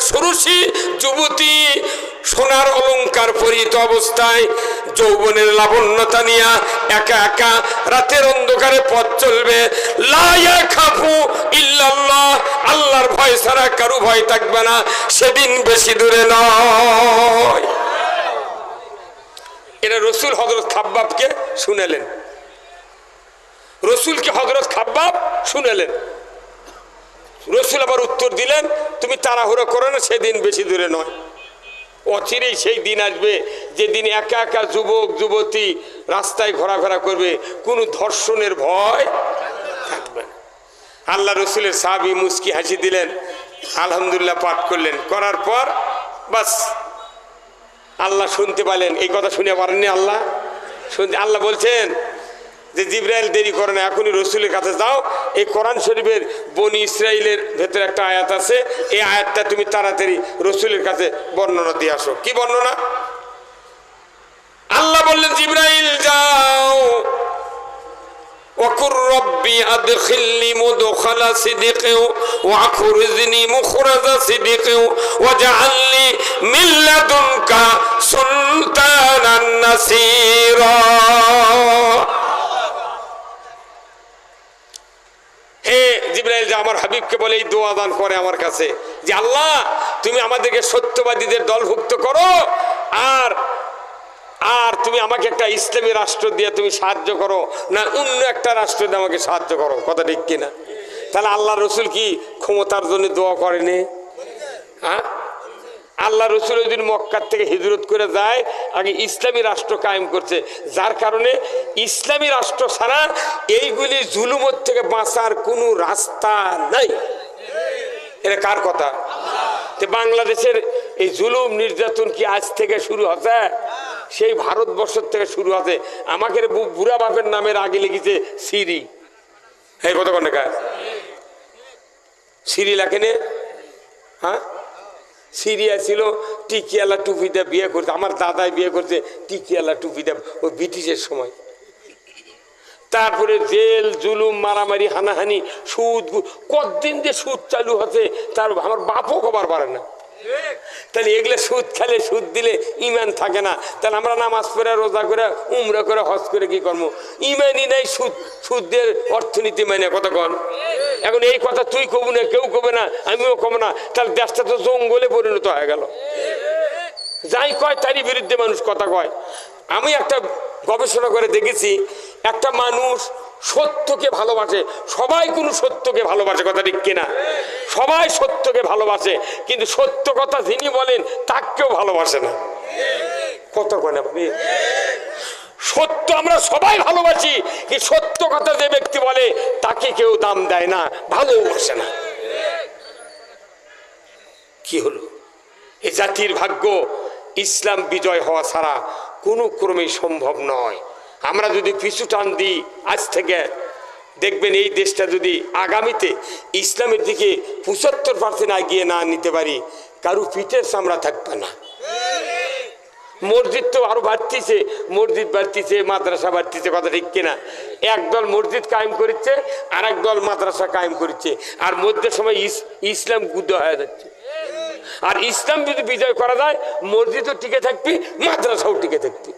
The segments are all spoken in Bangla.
ষোড়শী যুবতী সোনার অলংকার পরিহিত অবস্থায় যৌবনের লাবণ্যতা নিয়া একা একা রাতের অন্ধকারে পথ চলবে। আল্লাহর ভয় ছাড়া কারু ভয় থাকবে না, সেদিন বেশি দূরে নয়। এটা রসুল হজরত খাব্বাবকে শুনেলেন। রসুলকে হজরত খাব্বাব শুনেলেন। রসুল আবার উত্তর দিলেন, তুমি তাড়াহুড়ো করো না, সেদিন বেশি দূরে নয়। অচিরেই সেই দিন আসবে, যেদিন একা একা যুবক, যুবতী রাস্তায় ঘোরাফেরা করবে। কোনো ধর্ষণের ভয় থাকবে আল্লাহ রসুলের সাহাবি মুস্কি হাসি দিলেন, আলহামদুলিল্লাহ পাঠ করলেন। করার পর বাস, আল্লাহ শুনতে পারলেন এই কথা শুনে পারেননি আল্লাহ? শুনতে আল্লাহ বলছেন যে জিব্রাইল দেরি করে না এখনই রসুলের কাছে যাও এই কোরআন শরীফের বনি ইসরায়েলের ভেতরে একটা আয়াত আছে এই আয়াতটা তুমি তাড়াতাড়ি রসুলের কাছে বর্ণনা দিয়ে আসো কি বর্ণনা আল্লাহ বললেন জিব্রাইল যাও وقل ربي أدخلني مدخل صدق وأخرجني مخرج صدق واجعل لي من لدنك سلطانا نصيرا যে আমার হাবিবকে বলে এই দোয়া দান করে আমার কাছে। যে আল্লাহ, তুমি আমাদেরকে সত্যবাদীদের দলভুক্ত করো, আর আর তুমি আমাকে একটা ইসলামী রাষ্ট্র দিয়ে তুমি সাহায্য করো, না অন্য একটা রাষ্ট্র দিয়ে আমাকে সাহায্য করো। কথা ঠিক কিনা? তাহলে আল্লাহ রসুল কি ক্ষমতার জন্য দোয়া করেনি? হ্যাঁ? আল্লাহ রসুল ওই দিন মক্কার থেকে হিজরত করে যায়, আগে ইসলামী রাষ্ট্র কায়েম করছে। যার কারণে ইসলামী রাষ্ট্র ছাড়া এইগুলি জুলুমত থেকে বাঁচার কোনো রাস্তা নাই। এটা কার কথা? তো বাংলাদেশের এই জুলুম নির্যাতন কি আজ থেকে শুরু হচ্ছে? সেই ভারতবর্ষের থেকে শুরু হচ্ছে। আমাকে বুড়া বাপের নামের আগে লিখেছে সিরি। এই কত কন্যা সিরি লেখেনে? হ্যাঁ? সিরিয়া ছিল, টিকিয়ালা টুপিতে বিয়ে করছে, আমার দাদাই বিয়ে করছে, টিকিয়ালা টুপিতে, ওই ব্রিটিশের সময়। তারপরে জেল, জুলুম, মারামারি, হানাহানি, সুদ কতদিন যে সুদ চালু হচ্ছে, তার আমার বাপও খবর পারে না। তাহলে এগুলো সুদ খেলে সুদ দিলে ইমান থাকে না। তাহলে আমরা নামাজ পড়ে, রোজা করে, উমরা করে, হজ করে কি করব? ইমানই নেই সুদ সুদ দিয়ে অর্থনীতি মানে কত কন। এখন এই কথা তুই কবু না, কেউ কবে না, আমিও কব না। তাহলে দেশটা তো জঙ্গলে পরিণত হয়ে গেল। যাই কয়, তারই বিরুদ্ধে মানুষ কথা কয়। আমি একটা গবেষণা করে দেখেছি, একটা মানুষ সত্যকে ভালোবাসে। সবাই কোনো সত্যকে ভালোবাসে, কথা ঠিক কিনা? সবাই সত্যকে ভালোবাসে, কিন্তু সত্য কথা যিনি বলেন, তাকেও ভালোবাসে না। কত কয় ভাবি। সত্য আমরা সবাই ভালোবাসি। কি সত্য কথা যে ব্যক্তি বলে, তাকে কেউ দাম দেয় না ভালোবাসে না। কি হলো? এ জাতির ভাগ্য, ইসলাম বিজয় হওয়া ছাড়া কোনো ক্রমেই সম্ভব নয়। আমরা যদি পিছু টান দিই আজ থেকে, দেখবেন এই দেশটা যদি আগামীতে ইসলামের দিকে পঁচাত্তর পার্সেন্ট এগিয়ে না নিতে পারি, কারু পিঠের চামড়া থাকবে না। মসজিদ তো আরও বাড়তিছে, মসজিদ বাড়তিছে, মাদ্রাসা বাড়তিছে, কথা ঠিক কিনা? একদল মসজিদ কায়েম করেছে আর দল মাদ্রাসা কায়েম করেছে, আর মধ্যে সময় ইস- ইসলাম গুদ্ধ হয়ে যাচ্ছে। আর ইসলাম যদি বিজয় করা যায়, মসজিদও টিকে থাকবি, মাদ্রাসাও টিকে থাকবি।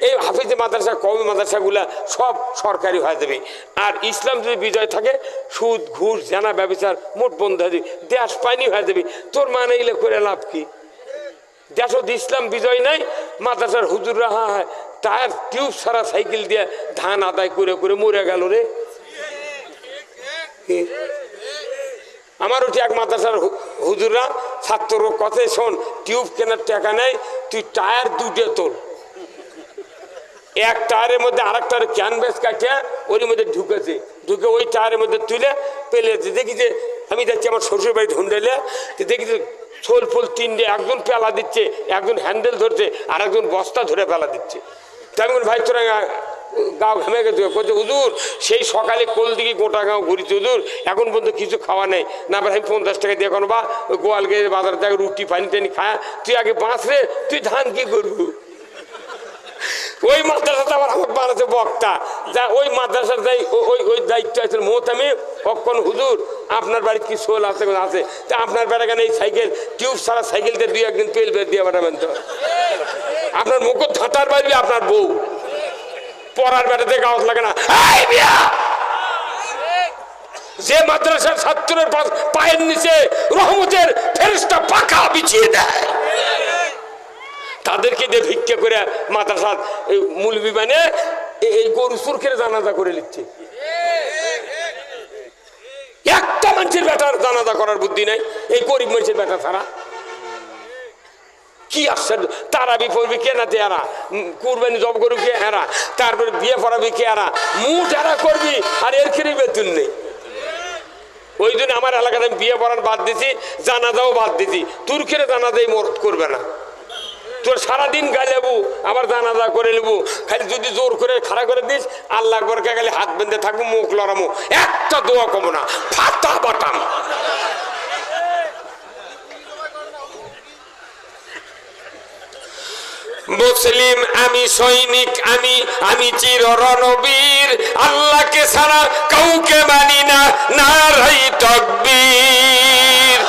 এই হাফিজ মাদ্রাসা কমি মাদ্রাসাগুলা সব সরকারি হয়ে যাবে। আর ইসলাম যদি বিজয় থাকে, সুদ, ঘুষ, জানা ব্যবসার মোট বন্ধ হয়ে যাবে, দেশ পানি হয়ে যাবে। তোর মানে এগুলো করে লাভ কি? দেশত ইসলাম বিজয় নাই, মাদ্রাসার হুজুর রাহা হয় টায়ার টিউব সারা সাইকেল দিয়ে ধান আদায় করে করে মরে গেল রে? আমার উঠে এক মাদ্রাসার হু- হুজুররা, ছাত্র কথায় শোন, টিউব কেনার টাকা নেই, তুই টায়ার দুটো তোল এক টায়ারের মধ্যে আর এক টায়ার ক্যানভাস কাটিয়ে ওর মধ্যে ঢুকেছে ঢুকে ওই টায়ারের মধ্যে তুলে পেলেছে দেখি যে আমি যাচ্ছি আমার শ্বশুর বাড়ি ঢুন্ডাইলে দেখি ছোল ফুল তিনটে একজন পেলা দিচ্ছে, একজন হ্যান্ডেল ধরছে আর একজন বস্তা ধরে পেলা দিচ্ছে। তেমন ভাই তোরা গাও ঘেমে গেছে, বলছে, হুজুর, সেই সকালে কোল দিকে গোটা গাঁও ঘুরিছে, হুজুর, এখন পর্যন্ত কিছু খাওয়া নেই। না, ভাই, আমি পঞ্চাশ টাকা দিয়ে কোনো বা গোয়াল গিয়ে বাজার থেকে রুটি, পানি টানি খায়, তুই আগে বাঁচ রে, তুই ধান কি করবি? ওই মাদ্রাসাতে আবার আমার বানাচ্ছে বক্তা। যা, ওই মাদ্রাসার ওই ওই দায়িত্ব আছে মোহতামি কখন হুজুর, আপনার বাড়িতে কি সোল আছে আছে? তা আপনার বেড়া কেন এই সাইকেল? টিউব সারা সাইকেলতে দুই একদিন তেল বের দিয়ে পাঠাবেন তো আপনার মুখ ধাঁটার বাড়ি, আপনার বউ। পড়ার বেড়াতে গাছ লাগে না। যে মাদ্রাসার ছাত্রের পায়ের নিচে রহমতের ফেরিস্তা পাকা বিছিয়ে দেয়। তাদেরকে দিয়ে ভিক্ষা করে মাদ্রাসার মূল বিমানে এই গরু সুরখের জানাজা করে নিচ্ছে। একটা মানুষের বেটার জানাজা করার বুদ্ধি নাই, এই গরিব মানুষের বেটা ছাড়া। কি আশ্চর্য তারা বিপরবে কে না তেরা কুরবানি জব করবি কে এরা তারপরে বিয়ে পড়াবি কে এরা মুঠ এরা করবি, আর এর খেয়ে বেতন নেই। ওই জন্য আমার এলাকাতে আমি বিয়ে পড়ার বাদ দিছি, জানাজাও বাদ দিছি। তুর্কের জানাজাই মরত করবে না। তোর সারাদিন গাইলেবু আবার জানাজা করে নেবু খালি যদি জোর করে খাড়া করে দিস আল্লাহ বরকে খালি হাত বেঁধে থাকব, মুখ লড়ামো একটা দোয়া কমো না ফাতা বাটাম। মুসলিম, আমি সৈনিক, আমি আমি চির রণবীর। আল্লাহকে ছাড়া কাউকে মানি না, নারাই তকবীর।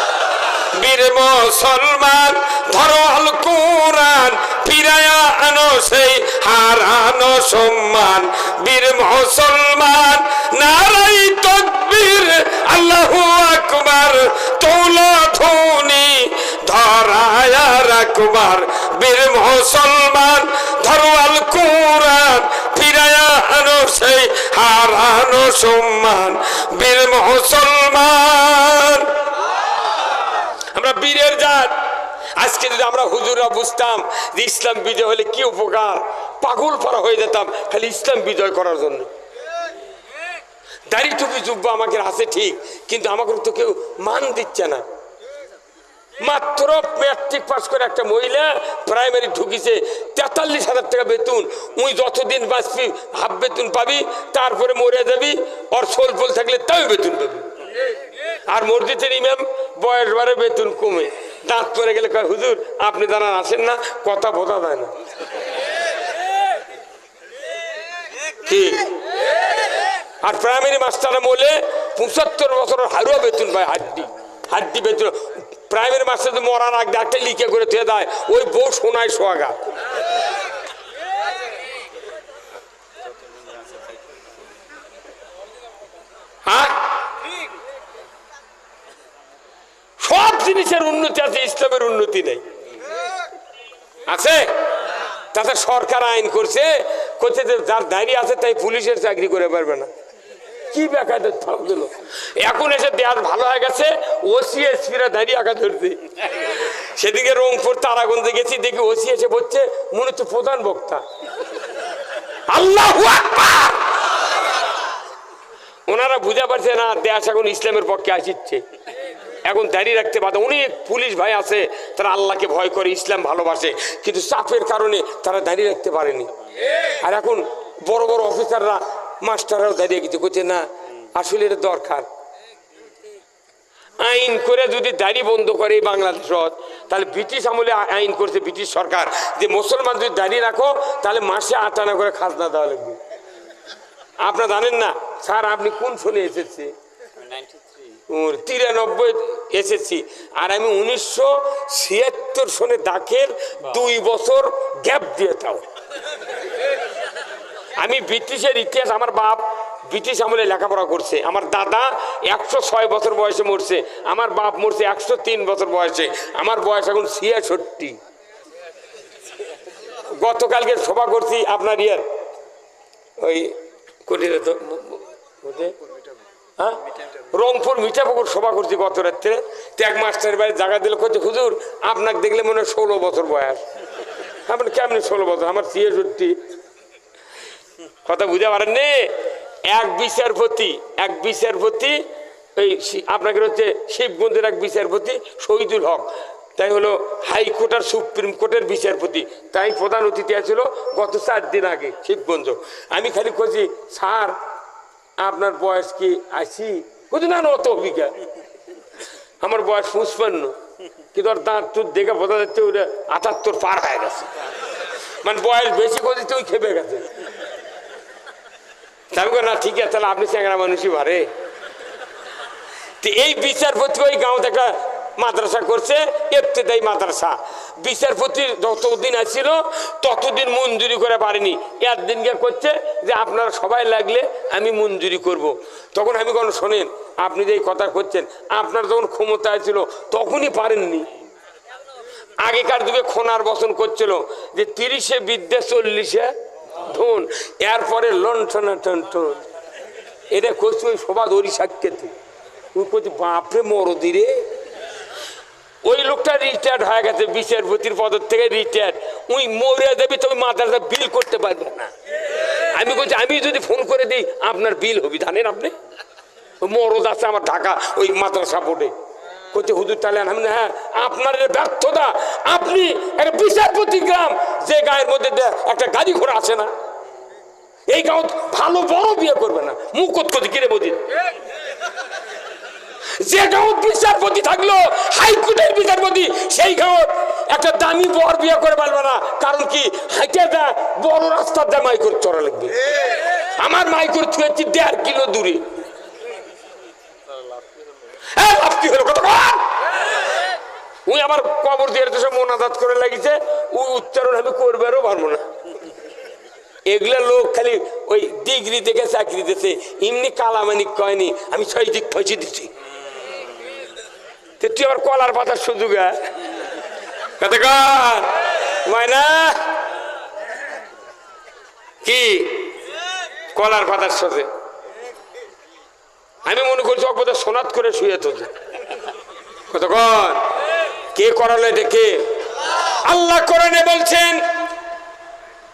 বীর মুসলমান ধরো আল কোরআন, ফিরায়া আনো সেই হারানো সম্মান। বীর মুসলমান নারাই তকবীর, আল্লাহু আকবার, তোলা ধনী, ধরায়া রাখবার। বীর মুসলমান, ধরো আল কোরআন, ফিরায়া আনো সেই হারানো সম্মান। বীর মুসলমান, আমরা বীরের জাত। আজকে যদি আমরা হুজুররা বুঝতাম যে ইসলাম বিজয় হলে কি উপকার, পাগল পরা হয়ে যেতাম খালি ইসলাম বিজয় করার জন্য। দাড়ি টুপি জুব্বা আমাকে আছে ঠিক, কিন্তু আমাকে তো কেউ মান দিচ্ছে না। মাত্র ম্যাট্রিক পাস করে একটা মহিলা প্রাইমারি ঢুকিছে, তেতাল্লিশ হাজার টাকা বেতন। উই যতদিন বাঁচবি, হাফ বেতন পাবি, তারপরে মরে যাবি, ওর সোল ফল থাকলে তাও বেতন পাবি। আর মসজিদের ইমাম বয়স বারে বেতন কমে। দাঁত পরে গেলে কয়, হুজুর, আপনি দাঁড়ান, আসেন না, কথা বোঝা যায় না। কি? আর প্রাইমারি মাস্টারে বলে পঁচাত্তর বছরের হারুয়া বেতন পায় হাড্ডি হাড্ডি বেতন। প্রাইমারি মাস্টার মরার আগে একটা লিখে করে থে দেয়, ওই বউ শোনায় সোয়াগা হ্যাঁ সব জিনিসের উন্নতি আছে, ইসলামের উন্নতি নেই। আছে? তাতে সরকার আইন করছে করছে যে যার দাঁড়িয়ে আছে তাই পুলিশের চাকরি করে পারবে না। কি বেকায়দের থাক দিল? এখন এসে দেয়াল ভালো হয়ে গেছে ওসি এসপিরা দাঁড়িয়ে আঁকা ধরছে। সেদিকে রংপুর, তারাগঞ্জে গেছি, দেখি ওসি এসে বলছে মনে হচ্ছে প্রধান বক্তা। আল্লাহ ওনারা বুঝা পারছে না, দেশ এখন ইসলামের পক্ষে আসিচ্ছে। এখন দাঁড়িয়ে রাখতে পারে অনেক পুলিশ ভাই আছে, তারা আল্লাহকে ভয় করে, ইসলাম ভালোবাসে, কিন্তু চাপের কারণে তারা দাঁড়িয়ে রাখতে পারেনি। আর এখন বড় বড় অফিসাররা, মাস্টাররাও দাঁড়িয়ে কিছু করছে না, আসলে এটা দরকার। আইন করে যদি দাড়ি বন্ধ করে এই বাংলাদেশ তাহলে ব্রিটিশ আমলে আইন করছে ব্রিটিশ সরকার যে মুসলমান যদি দাঁড়িয়ে রাখো, তাহলে মাসে আটানা করে খাজনা দেওয়া লাগবে। আপনারা জানেন না, স্যার, আপনি কোন শুনে এসেছে? তিরানব্বই এসেছি। আর আমি উনিশশো ছিয়াত্তর সনে দাখের দুই বছর গ্যাপ দিয়ে তাও। আমি ব্রিটিশের ইতিহাস আমার বাপ ব্রিটিশ আমলে লেখাপড়া করছে। আমার দাদা একশো ছয় বছর বয়সে মরছে। আমার বাপ মরছে একশো তিন বছর বয়সে। আমার বয়স এখন ছিয়াষট্টি। গতকালকে সভা করছি আপনার ইয়ার। ওই কোটিরে কোথায়? হ্যাঁ? রংপুর মিঠাপুকুর সভা করছি গত রাত্রে। ত্যাগ মাস্টারের বাড়ি জায়গা দিলে করছে হুজুর, আপনাকে দেখলে মনে হয় ষোলো বছর বয়স। আপনার কেমনি ষোলো বছর? আমার ছিয়াষট্টি। কথা বুঝতে পারেন নে? এক বিচারপতি এক বিচারপতি, এই আপনাকে হচ্ছে শিবগঞ্জের এক বিচারপতি শহীদুল হক। তাই হলো হাইকোর্ট আর সুপ্রিম কোর্টের বিচারপতি। তাই প্রধান অতিথি আছিল গত চার দিন আগে শিবগঞ্জ। আমি খালি খুঁজি স্যার, আপনার বয়স কি আশি? বুঝি না না অত অভিজ্ঞা। আমার বয়স পঁচপান্ন। কিন্তু ওর দাঁত তুই দেখে বোঝা যাচ্ছে ওটা আটাত্তর পার হয়ে গেছে। মানে বয়স বেশি করে তুই খেপে গেছে। আমি না, ঠিক আছে, তাহলে আপনি চ্যাংরা মানুষই ভারে এই বিচারপতি ওই গাঁওতে একটা মাদ্রাসা করছে এফতেদাই মাদ্রাসা। বিচারপতি যতদিন আসছিল ততদিন মঞ্জুরি করে পারেনি। একদিনকে করছে যে আপনারা সবাই লাগলে আমি মঞ্জুরি করব। তখন আমি কোনো শোনেন, আপনি যে এই কথা করছেন, আপনার যখন ক্ষমতা ছিল তখনই পারেননি। আগেকার যুগে খোনার বসন করছিল যে, তিরিশে বিদ্যে চল্লিশে ধন, এরপরে লণ্ঠনা টন এটা করছে ওই সভা দড়ি সাক্ষেতে। ওই করছে বাপরে মরদি রে। ওই লোকটা রিটায়ার্ড হয়ে গেছে, বিচারপতির পদের থেকে রিটায়ার্ড ওই মরে দেবে তুমি মাদ্রাসা বিল করতে পারবে না। আমি বলছি, আমি যদি ফোন করে দিই, আপনার বিল হবি, জানেন আপনি? মরদ আছে আমার ঢাকা, ওই মাদ্রাসা বোর্ডে করছে হুজুর, তাহলে হ্যাঁ আপনার ব্যর্থতা, আপনি একটা বিচারপতি গ্রাম, যে গায়ের মধ্যে একটা গাড়ি ঘোড়া আছে না, এই গাঁও ভালো বড় বিয়ে করবে না। মুখ করতে কিরে বদিন যে গাঁও বিচারপতি থাকল, হাইকোর্টের বিচারপতি, সেই গাঁও একটা দামি বর বিয়ে করে পারবে না। কারণ কি? হাইটে দা, বড় রাস্তার দা, মাইকোর চড়া লাগবে। আমার মাইকোর ছুঁয়েছি দেড় কিলো দূরে। আমার দিয়ে দেশে করে লাগিছে উচ্চারণ আমি করবারও পারব না। এগুলা লোক খালি ওই ডিগ্রি চাকরি এমনি কালামানিক কয়নি, আমি ছয় দিক দিচ্ছি তো তুই আবার কলার পাতার সুযোগ মায়না কি? কলার পাতার সাথে। আমি মনে করছি অকবতা সোনাত করে শুয়ে তো কতক্ষণ কে করালো এটা কে? আল্লাহ কোরআনে বলছেন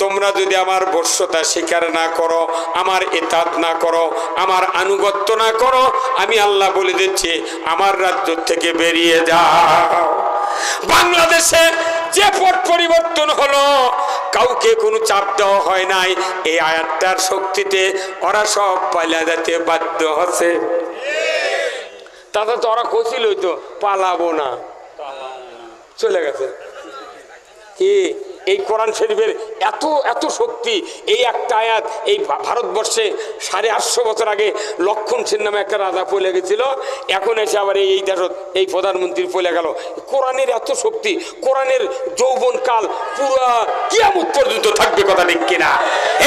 তোমরা যদি আমার বর্ষতা স্বীকার না করো, আমার এতাত না করো, আমার আনুগত্য না করো, আমি আল্লাহ বলে দিচ্ছি, আমার রাজ্য থেকে বেরিয়ে যাও। বাংলাদেশে যে পট পরিবর্তন হলো, কাউকে কোনো চাপ দেওয়া হয় নাই। এই আয়াতটার শক্তিতে ওরা সব পালিয়ে যেতে বাধ্য হচ্ছে। তাতে তো ওরা কছিল তো, পালাবো না। চলে গেছে। কি? এই কোরআন শরীফের এত এত শক্তি, এই একটা আয়াত এই ভারতবর্ষে সাড়ে আটশো বছর আগে লক্ষণ সেন নামে একটা রাজা পলে গেছিল। এখন এসে আবার এই দেশত এই প্রধানমন্ত্রী পলে গেল। কোরআনের এত শক্তি, কোরআনের যৌবন কাল পুরা কিয়ামত পর্যন্ত থাকবে কথা ঠিক কিনা?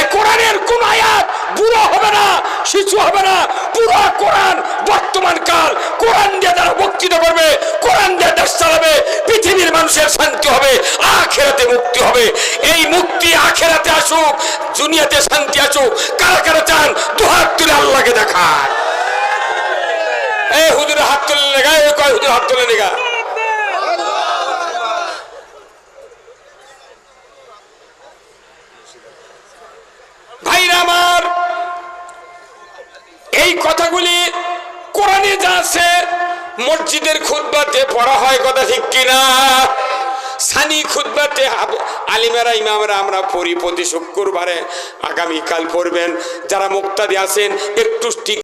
এ কোরআনের কোন আয়াত বুড়ো হবে না, শিশু হবে না, পুরো কোরআন বর্তমান কাল। কোরআন দিয়ে যারা বক্তৃতা করবে, কোরআন দিয়ে দেশ চালাবে, পৃথিবীর মানুষের শান্তি হবে, আখেরাতে মুক্তি হবে। এই মুক্তি আখেরাতে আসুক, দুনিয়াতে শান্তি আসুক, কারা কারা চান দুহাত তুলে আল্লাহকে দেখায় এই হুজুর হাত তুলে লেগা ওই কয় হুজুর হাত তুলে এই আছে, মসজিদের খুতবাতে পড়া হয় কথা ঠিক কিনা? সানি খুদ্াতে আলিমেরা ইমামেরা আমরা পড়ি প্রতি শুক্রবারে। আগামীকাল পড়বেন। যারা মুক্তাদি আছেন একটু